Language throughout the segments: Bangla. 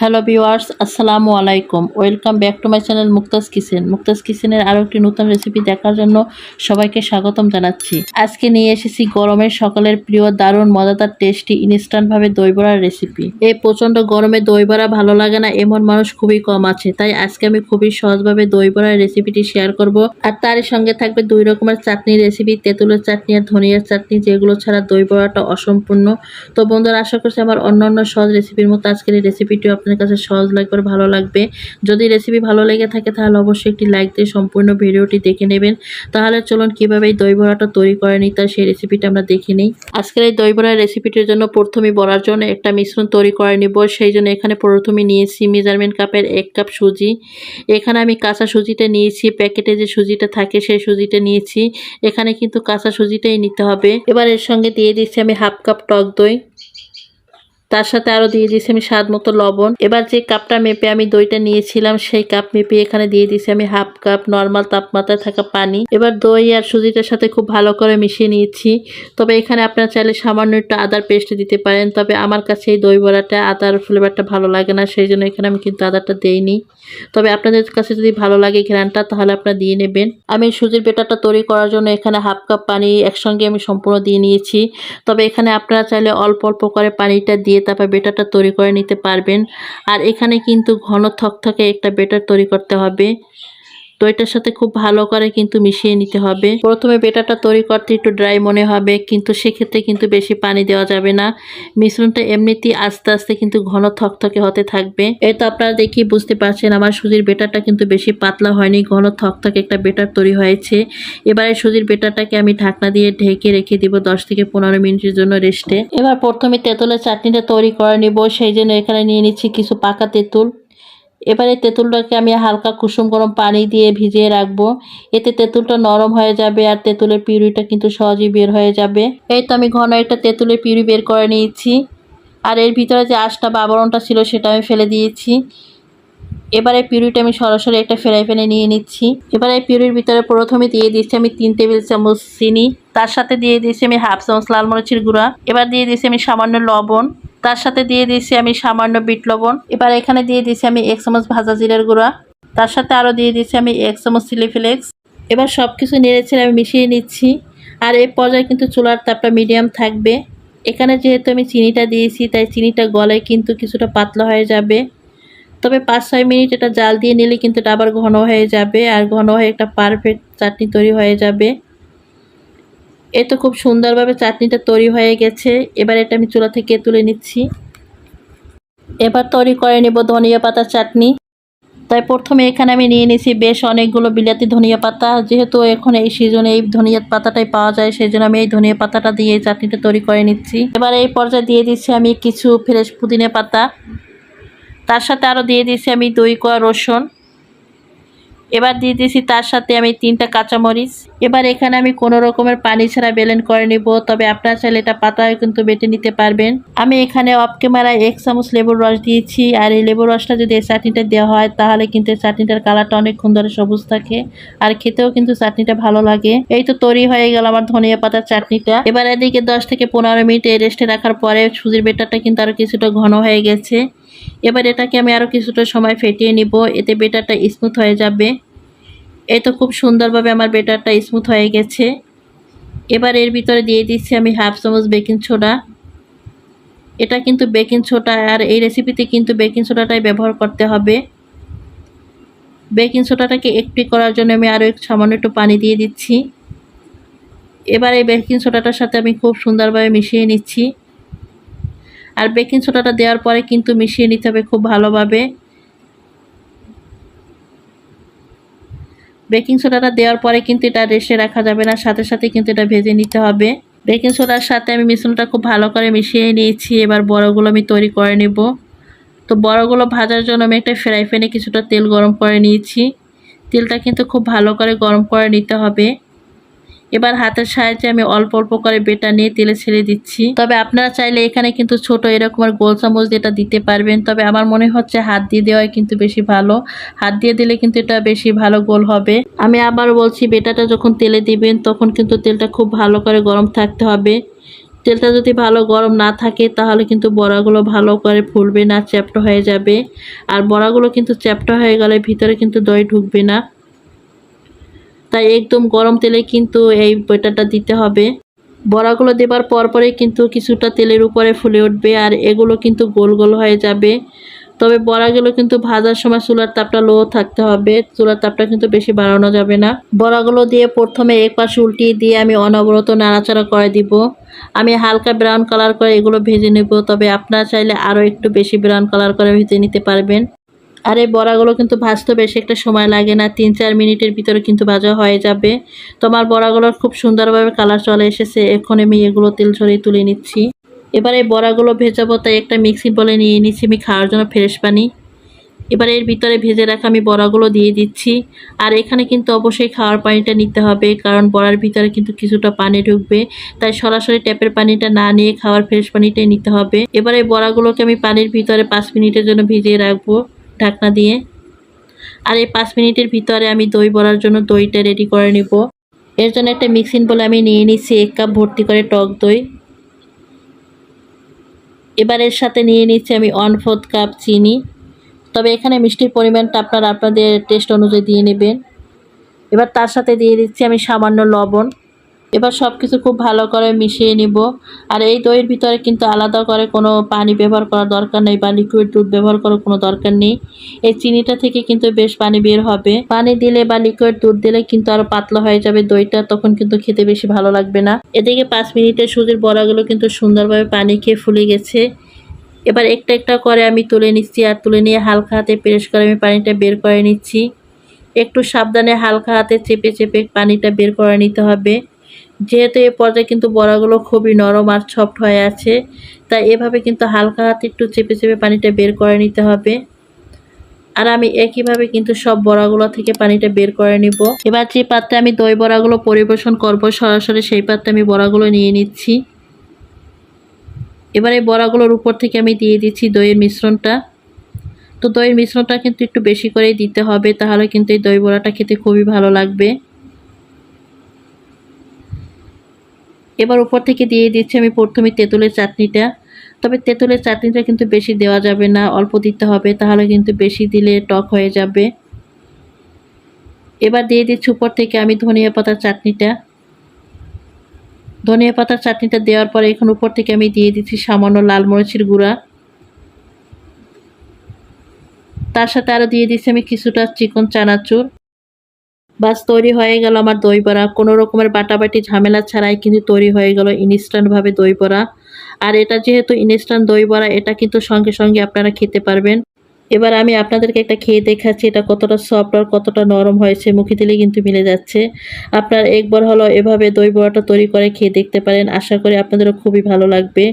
হ্যালো ভিউয়ার্স, আসসালামু আলাইকুম। Welcome back to my channel Muktaz kitchen. Muktaz কিচেনের আরও একটি নতুন রেসিপি দেখার জন্য সবাইকে স্বাগতম জানাচ্ছি। আজকে নিয়ে এসেছি গরমের সকালের প্রিয় দারুণ মজাদার টেস্টি ইনস্ট্যান্টভাবে দই বড়ার রেসিপি এই প্রচণ্ড গরমে দই বড়া ভালো লাগে না, এমন মানুষ খুবই কম আছে। তাই আজকে আমি খুবই সহজভাবে দই বড়ার রেসিপিটি শেয়ার করব। আর তারই সঙ্গে থাকবে দুই রকমের চাটনির রেসিপি তেঁতুলের চাটনি আর ধনিয়ার চাটনি, যেগুলো ছাড়া দই বড়াটা অসম্পূর্ণ। তো বন্ধুরা, আশা করছি আমার অন্যান্য সহজ রেসিপির মতো আজকের এই রেসিপিটিও আপনার কাছে সহজ লাগবে ভালো লাগবে। যদি রেসিপি ভালো লেগে থাকে, তাহলে অবশ্যই একটি লাইক দিয়ে সম্পূর্ণ ভিডিওটি দেখে নেবেন। তাহলে চলুন কীভাবে এই দই বড়াটা তৈরি করে নিই, তার সেই রেসিপিটা আমরা দেখে নিই। আজকের এই দই বড়ার রেসিপিটির জন্য প্রথমে বড়ার জন্য একটা মিশ্রণ তৈরি করে নিব। সেই জন্য এখানে প্রথমে নিয়েছি মেজারমেন্ট কাপের এক কাপ সুজি। এখানে আমি কাঁচা সুজিটা নিয়েছি প্যাকেটে যে সুজিটা থাকে সেই সুজিটা নিয়েছি। এখানে কিন্তু কাঁচা সুজিটাই নিতে হবে। এবার এর সঙ্গে দিয়ে দিচ্ছি আমি হাফ কাপ টক দই। তার সাথে আরও দিয়ে দিয়েছি আমি স্বাদ মতো লবণ। এবার যে কাপটা মেপে আমি দইটা নিয়েছিলাম, সেই কাপ মেপে এখানে দিয়ে দিয়েছি আমি হাফ কাপ নর্মাল তাপমাত্রায় থাকা পানি। এবার দই আর সুজিটার সাথে খুব ভালো করে মিশিয়ে নিয়েছি। তবে এখানে আপনারা চাইলে সামান্য একটু আদার পেস্ট দিতে পারেন, তবে আমার কাছে এই দই বড়াটা আদার ফ্লেভারটা ভালো লাগে না, সেই জন্য এখানে আমি কিন্তু আদারটা দেইনি। তবে আপনাদের কাছে যদি ভালো লাগে ঘ্রানটা তাহলে আপনারা দিয়ে নেবেন। আমি সুজির বেটারটা তৈরি করার জন্য এখানে হাফ কাপ পানি একসঙ্গে আমি সম্পূর্ণ দিয়ে নিয়েছি। তবে এখানে আপনারা চাইলে অল্প অল্প করে পানিটা দিয়ে তারপর বেটারটা তৈরি করে নিতে পারবেন। আর এখানে কিন্তু ঘন থকথকে একটা বেটার তৈরি করতে হবে। দইটার সাথে খুব ভালো করে কিন্তু মিশিয়ে নিতে হবে। প্রথমে বেটারটা তৈরি করতে একটু ড্রাই মনে হবে, কিন্তু সেক্ষেত্রে কিন্তু বেশি পানি দেওয়া যাবে না। মিশ্রণটা এমনিতেই আস্তে আস্তে কিন্তু ঘন থকথকে হতে থাকবে। এই তো আপনারা দেখি বুঝতে পারছেন, আমার সুজির বেটারটা কিন্তু বেশি পাতলা হয়নি, ঘন থকথকে একটা বেটার তৈরি হয়েছে। এবারে সুজির বেটারটাকে আমি ঢাকনা দিয়ে ঢেকে রেখে দিব দশ থেকে পনেরো মিনিটের জন্য রেস্টে। এবার প্রথমে তেঁতুলের চাটনিটা তৈরি করে নিব, সেই জন্য এখানে নিয়ে নিচ্ছি কিছু পাকা তেঁতুল। এবারে তেঁতুলটাকে আমি হালকা কুসুম গরম পানি দিয়ে ভিজিয়ে রাখব। এতে তেঁতুলটা নরম হয়ে যাবে আর তেঁতুলের পিউরিটা কিন্তু সহজেই বের হয়ে যাবে। এই তো আমি ঘন একটা তেঁতুলের পিউরি বের করে নিয়েছি। আর এর ভিতরে যে আঁশটা বা আবরণটা ছিল সেটা আমি ফেলে দিয়েছি। এবারে পিউরিটা আমি সরাসরি একটা ফ্রাই প্যানে নিয়ে নিচ্ছি। এবারে এই পিউরির ভিতরে প্রথমে দিয়ে দিচ্ছি আমি তিন টেবিল চামচ চিনি। তার সাথে দিয়ে দিয়েছি আমি হাফ চামচ লাল মরিচের গুঁড়া। এবার দিয়ে দিয়েছি আমি সামান্য লবণ। তার সাথে দিয়ে দিয়েছি আমি সামান্য বিট লবণ। এবার এখানে দিয়ে দিয়েছি আমি এক চামচ ভাজা জিরের গুঁড়া। তার সাথে আরও দিয়ে দিয়েছি আমি এক চামচ চিলি ফ্লেক্স। এবার সব কিছু নেড়েছেড়ে আমি মিশিয়ে নিচ্ছি। আর এই পর্যায়ে কিন্তু চুলার তাপটা মিডিয়াম থাকবে। এখানে যেহেতু আমি চিনিটা দিয়েছি, তাই চিনিটা গলে কিন্তু কিছুটা পাতলা হয়ে যাবে। তবে পাঁচ ছয় মিনিট এটা জাল দিয়ে নিলে কিন্তু এটা আবার ঘন হয়ে যাবে। আর ঘন হয়ে একটা পারফেক্ট চাটনি তৈরি হয়ে যাবে। এ তো খুব সুন্দরভাবে চাটনিটা তৈরি হয়ে গেছে। এবার এটা আমি চুলা থেকে তুলে নিচ্ছি। এবার তৈরি করে নেব ধনিয়া পাতার চাটনি। তাই প্রথমে এখানে আমি নিয়ে নিয়েছি বেশ অনেকগুলো বিলাতি ধনিয়া পাতা। যেহেতু এখন এই সিজনে এই ধনিয়া পাতাটাই পাওয়া যায় সেই জন্য আমি এই ধনিয়া পাতাটা দিয়ে এই চাটনিটা তৈরি করে নিচ্ছি। এবার এই পর্যায়ে দিয়ে দিচ্ছি আমি কিছু ফ্রেশ পুদিনা পাতা। তার সাথে আরও দিয়ে দিচ্ছি আমি দই, কোয়া, রসুন। এবার দিয়ে দিয়েছি তার সাথে আমি তিনটা কাঁচামরিচ। এবার এখানে আমি কোনো রকমের পানি ছাড়া বেলেন করে নিব, তবে আপনারা চাইলে এটা পাতায় কিন্তু বেটে নিতে পারবেন। আমি এখানে অফ ক্যামেরায় এক চামচ লেবুর রস দিয়েছি, আর এই লেবুর রসটা যদি এই চাটনিটা দেওয়া হয়, তাহলে কিন্তু এই চাটনিটার কালারটা অনেক সুন্দর সবুজ থাকে, আর খেতেও কিন্তু চাটনিটা ভালো লাগে। এই তো তৈরি হয়ে গেল আমার ধনিয়া পাতার চাটনিটা। এবার এদিকে দশ থেকে পনেরো মিনিট রেস্টে রাখার পরে সুজির বেটারটা কিন্তু আরও কিছুটা ঘন হয়ে গেছে। এবার এটাকে আমি আরও কিছুটা সময় ফেটিয়ে নিব। এতে বেটারটা স্মুথ হয়ে যাবে। এই তো খুব সুন্দরভাবে আমার বেটারটা স্মুথ হয়ে গেছে। এবার এর ভিতরে দিয়ে দিচ্ছি আমি হাফ চামচ বেকিং সোডা এটা কিন্তু বেকিং সোডা আর এই রেসিপিতে কিন্তু বেকিং সোডাটাই ব্যবহার করতে হবে। বেকিং সোডাটাকে একটি করার জন্য আমি আরও একটু সামান্য একটু পানি দিয়ে দিচ্ছি। এবার এই বেকিং সোডাটার সাথে আমি খুব সুন্দরভাবে মিশিয়ে নিচ্ছি। আর বেকিং সোডাটা দেওয়ার পরে কিন্তু মিশিয়ে নিতে হবে খুব ভালোভাবে। বেকিং সোডাটা দেওয়ার পরে কিন্তু এটা রেসে রাখা যাবে না, সাথে সাথে কিন্তু এটা ভেজে নিতে হবে। বেকিং সোডার সাথে আমি মিশ্রণটা খুব ভালো করে মিশিয়ে নিয়েছি, এবার বড়গুলো আমি তৈরি করে নেব। তো বড়গুলো ভাজার জন্য আমি একটা ফ্রাই প্যানে কিছুটা তেল গরম করে নিয়েছি। তেলটা কিন্তু খুব ভালো করে গরম করে নিতে হবে। এবার হাতের সাহায্যে আমি অল্প অল্প করে বেটা নিয়ে তেলে ছেড়ে দিচ্ছি। তবে আপনারা চাইলে এখানে কিন্তু ছোট এরকমের গোল চামচ এটা দিতে পারবেন। তবে আমার মনে হচ্ছে হাত দিয়ে দেওয়াই কিন্তু বেশি ভালো। হাত দিয়ে দিলে কিন্তু এটা বেশি ভালো গোল হবে। আমি আবার বলছি, বেটাটা যখন তেলে দিবেন, তখন কিন্তু তেলটা খুব ভালো করে গরম থাকতে হবে। তেলটা যদি ভালো গরম না থাকে, তাহলে কিন্তু বড়াগুলো ভালো করে ফুলবে না, চ্যাপ্টা হয়ে যাবে। আর বড়াগুলো কিন্তু চ্যাপ্টা হয়ে গেলে ভিতরে কিন্তু দই ঢুকবে না। তাই একদম গরম তেলে কিন্তু এই ব্যাটারটা দিতে হবে। বড়াগুলো দেবার পরপরেই কিন্তু কিছুটা তেলের উপরে ফুলে উঠবে আর এগুলো কিন্তু গোল গোল হয়ে যাবে। তবে বড়াগুলো কিন্তু ভাজার সময় চুলার তাপটা লো থাকতে হবে, চুলার তাপটা কিন্তু বেশি বাড়ানো যাবে না। বড়াগুলো দিয়ে প্রথমে এক পাশ উল্টিয়ে দিয়ে আমি অনবরত নাড়াচাড়া করে দিব। আমি হালকা ব্রাউন কালার করে এগুলো ভেজে নেব, তবে আপনারা চাইলে আরও একটু বেশি ব্রাউন কালার করে ভেজে নিতে পারবেন। আর এই বড়াগুলো কিন্তু ভাজতে বেশি একটা সময় লাগে না, তিন চার মিনিটের ভিতরে কিন্তু ভাজা হয়ে যাবে। তোমার বড়াগুলোর খুব সুন্দরভাবে কালার চলে এসেছে এখন আমি এগুলো তেল ছড়িয়ে তুলে নিচ্ছি। এবার এই বড়াগুলো ভেজাবো, তাই একটা মিক্সি বলে নিয়ে নিচ্ছি, আমি খাওয়ার জন্য ফ্রেশ পানি। এবার এর ভিতরে ভেজে রাখা আমি বড়াগুলো দিয়ে দিচ্ছি। আর এখানে কিন্তু অবশ্যই খাওয়ার পানিটা নিতে হবে, কারণ বড়ার ভিতরে কিন্তু কিছুটা পানি ঢুকবে। তাই সরাসরি ট্যাপের পানিটা না নিয়ে খাওয়ার ফ্রেশ পানিটাই নিতে হবে। এবার এই বড়াগুলোকে আমি পানির ভিতরে পাঁচ মিনিটের জন্য ভিজিয়ে রাখব। ঢাকনা দিয়ে। আর এই পাঁচ মিনিটের ভিতরে আমি দই বড়ার জন্য দইটা রেডি করে নিব। এর জন্য একটা মিক্সিং বলে আমি নিয়ে নিচ্ছি, এক কাপ ভর্তি করে টক দই। এবার এর সাথে নিয়ে নিচ্ছি আমি ওয়ান ফোর্থ কাপ চিনি। তবে এখানে মিষ্টির পরিমাণটা আপনারা আপনাদের টেস্ট অনুযায়ী দিয়ে নেবেন। এবার তার সাথে দিয়ে দিচ্ছি আমি সামান্য লবণ। এবার সব কিছু খুব ভালো করে মিশিয়ে নিব। আর এই দইয়ের ভিতরে কিন্তু আলাদা করে কোনো পানি ব্যবহার করার দরকার নেই বা লিকুইড দুধ ব্যবহার করার কোনো দরকার নেই। এই চিনিটা থেকে কিন্তু বেশ পানি বের হবে। পানি দিলে বা লিকুইড দুধ দিলে কিন্তু আরও পাতলা হয়ে যাবে দইটা, তখন কিন্তু খেতে বেশি ভালো লাগবে না। এদিকে পাঁচ মিনিটে সুজির বড়াগুলো কিন্তু সুন্দরভাবে পানি খেয়ে ফুলে গেছে। এবার একটা একটা করে আমি তুলে নিচ্ছি আর তুলে নিয়ে হালকা হাতে প্রেস করে আমি পানিটা বের করে নিচ্ছি। একটু সাবধানে হালকা হাতে চেপে চেপে পানিটা বের করে নিতে হবে। যেহেতু এ পর্যায়ে কিন্তু বড়াগুলো খুবই নরম আর সফট হয়ে আছে, তাই এভাবে কিন্তু হালকা হাতে একটু চেপে চেপে পানিটা বের করে নিতে হবে। আর আমি একইভাবে কিন্তু সব বড়াগুলো থেকে পানিটা বের করে নিব। এবার যে পাত্রে আমি দই বড়াগুলো পরিবেশন করব, সরাসরি সেই পাত্রে আমি বড়াগুলো নিয়ে নিচ্ছি। এবার এই বড়াগুলোর উপর থেকে আমি দিয়ে দিচ্ছি দইয়ের মিশ্রণটা। তো দইয়ের মিশ্রণটা কিন্তু একটু বেশি করেই দিতে হবে, তাহলে কিন্তু এই দই বড়াটা খেতে খুবই ভালো লাগবে। এবার উপর থেকে দিয়ে দিচ্ছি আমি প্রথমে তেঁতুলের চাটনিটা। তবে তেঁতুলের চাটনিটা কিন্তু বেশি দেওয়া যাবে না, অল্প দিতে হবে, তাহলে কিন্তু বেশি দিলে টক হয়ে যাবে। এবার দিয়ে দিচ্ছি উপর থেকে আমি ধনিয়া পাতার চাটনিটা। ধনিয়া পাতার চাটনিটা দেওয়ার পরে এখন উপর থেকে আমি দিয়ে দিচ্ছি সামান্য লাল মরিচের গুঁড়া। তার সাথে আরও দিয়ে দিচ্ছি আমি কিছুটা চিকন চানাচুর। বাস তৈরি হয়ে গেল আমার দই বড়া। কোনো রকমের বাটাবাটি, ঝামেলা ছাড়াই কিন্তু তৈরি হয়ে গেল ইনস্ট্যান্টভাবে দই বড়া। আর এটা যেহেতু ইনস্ট্যান্ট দই বড়া, এটা কিন্তু সঙ্গে সঙ্গে আপনারা খেতে পারবেন। এবার আমি আপনাদেরকে একটা খেয়ে দেখাচ্ছি, এটা কতটা সফট আর কতটা নরম হয়েছে, মুখে দিলে কিন্তু মিলে যাচ্ছে। আপনার একবার হলো এভাবে দই বড়াটা তৈরি করে খেয়ে দেখতে পারেন, আশা করি আপনাদেরও খুবই ভালো লাগবে।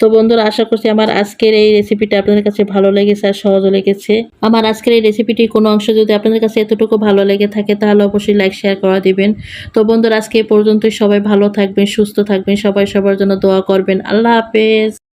তো বন্ধুরা, আশা করছি আমার আজকের এই রেসিপিটা আপনাদের কাছে ভালো লেগেছে আর সহজ লেগেছে। আমার আজকের এই রেসিপিটির কোনো অংশ যদি আপনাদের কাছে এতটুকু ভালো লেগে থাকে, তাহলে অবশ্যই লাইক শেয়ার করা দিবেন। তো বন্ধুরা, আজকে এই পর্যন্তই সবাই ভালো থাকবেন, সুস্থ থাকবেন, সবাই সবার জন্য দোয়া করবেন। আল্লাহ হাফেজ।